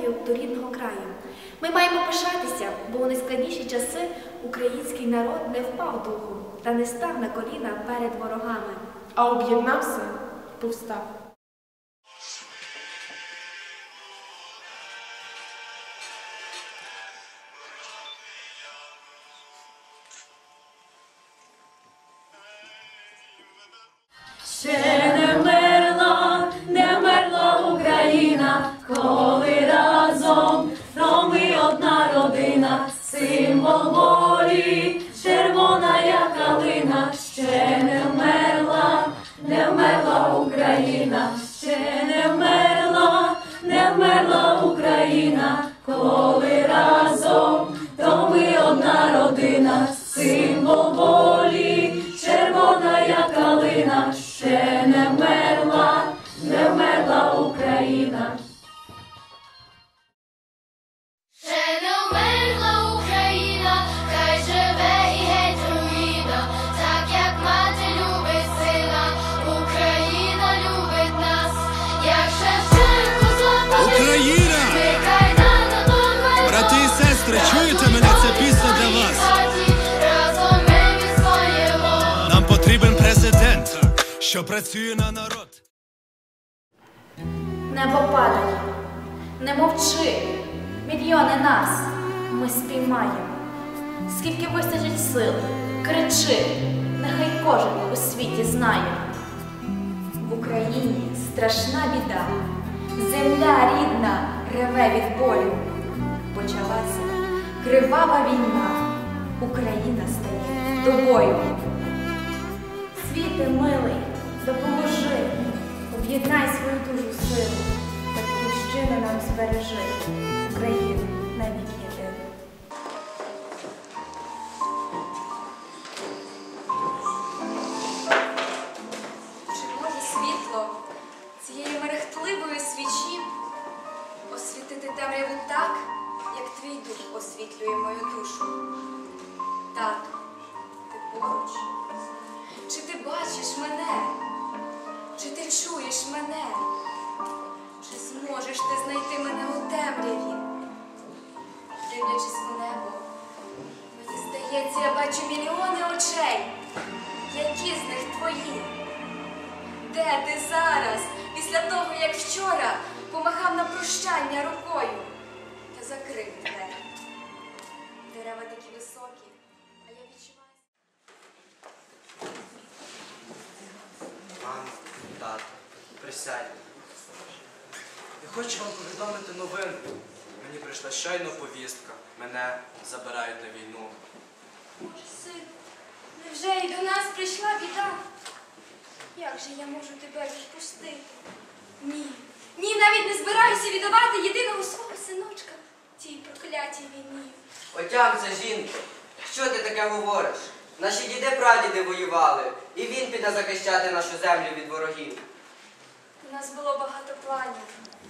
любов'ю до рідного краю. Ми маємо пишатися, бо у найскладніші часи український народ не впав духом та не став на коліна перед ворогами. А об'єднався повстав. Що працює на народ. Небо падає, не мовчи, мільйони нас ми спіймаємо. Скільки вистачить сил, кричи, нехай кожен у світі знає. В Україні страшна біда, земля рідна реве від болю. Почалася кривава війна, Україна стає тобою. Світе милий, допоможи, об'єднай свою дуже силу, батьківщину нам збережи, Україну навік єдину. Чи може світло цієї мерехтливої свічі освітити темряву так, як твій дух освітлює мою душу? Тату, ти поруч? Чи ти бачиш мене? Чи ти чуєш мене? Чи зможеш ти знайти мене у темряві? Дивлячись у небо, мені здається, я бачу мільйони очей. Які з них твої? Де ти зараз, після того, як вчора помахав на прощання рукою та закрив двері? Дерева такі високі, присядьте. Я хочу вам повідомити новинку. Мені прийшла щойно повістка. Мене забирають на війну. Син, невже і до нас прийшла біда? Як же я можу тебе відпустити? Ні, ні, навіть не збираюся віддавати єдиного свого синочка тій проклятій війні. Отямся, жінко, що ти таке говориш? Наші діди прадіди воювали, і він піде захищати нашу землю від ворогів. У нас було багато планів.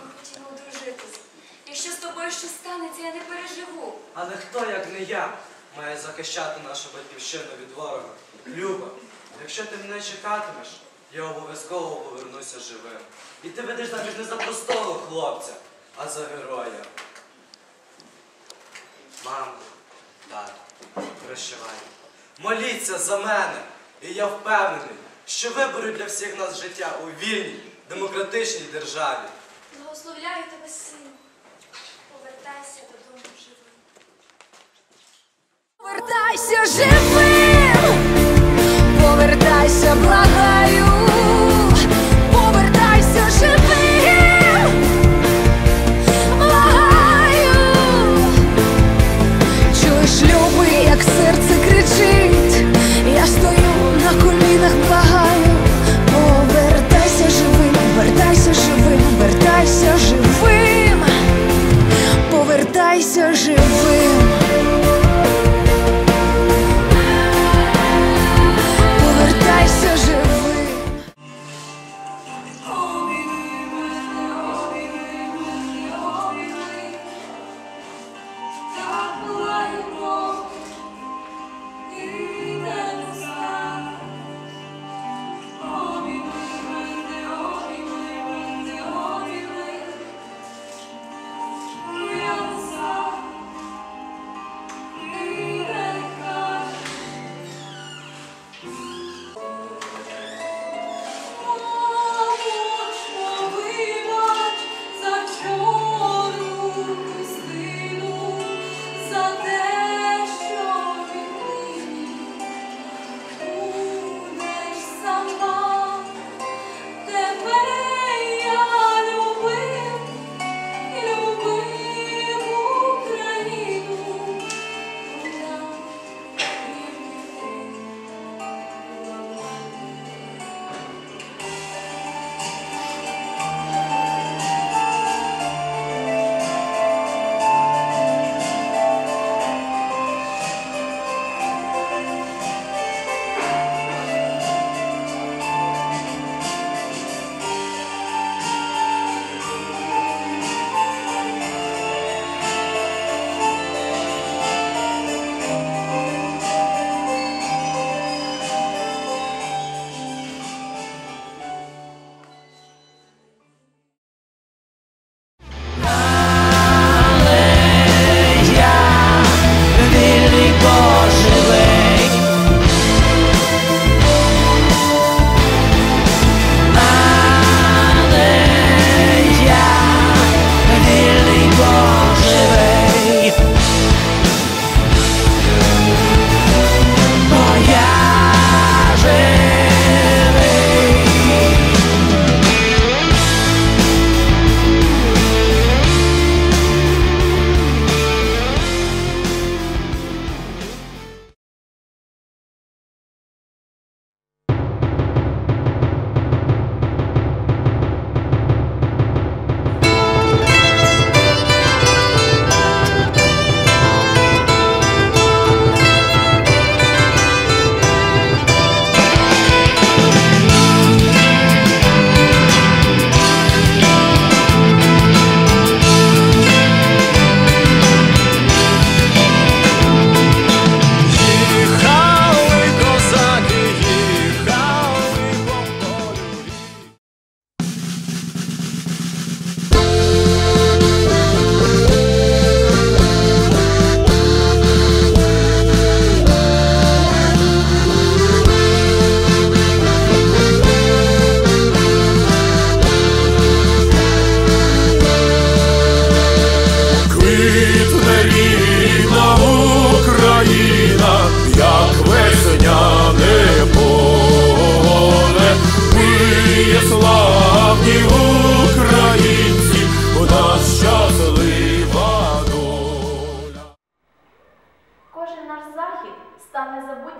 Ми хотіли одружитись. Якщо з тобою щось станеться, я не переживу. Але хто, як не я, має захищати нашу батьківщину від ворога? Люба, якщо ти мене чекатимеш, я обов'язково повернуся живим. І ти ведеш заміж не за простого хлопця, а за героя. Мамо, тато, прощавай. Моліться за мене, і я впевнений, що вибору для всіх нас життя у вільній, демократичній державі. Благословляю тебе, сину. Повертайся додому живим. Повертайся живим, повертайся, благаю, повертайся живим, повертайся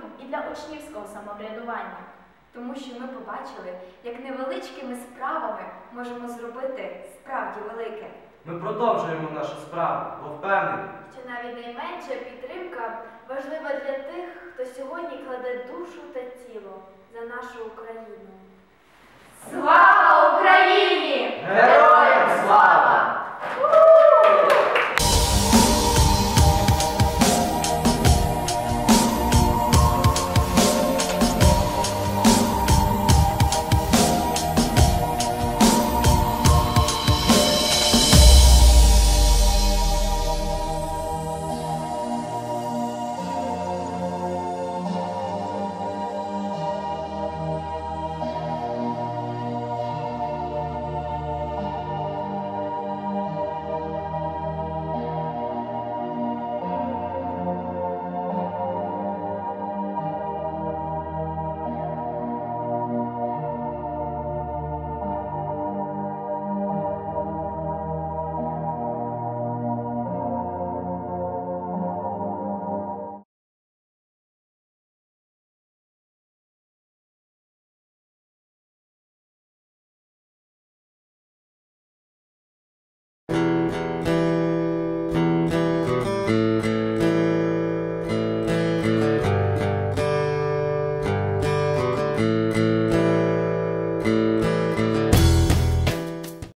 незабутнім і для учнівського самоврядування, тому що ми побачили, як невеличкими справами можемо зробити справді велике. Ми продовжуємо нашу справу, бо впевнені, Що навіть найменша підтримка важлива для тих, хто сьогодні кладе душу та тіло за нашу Україну.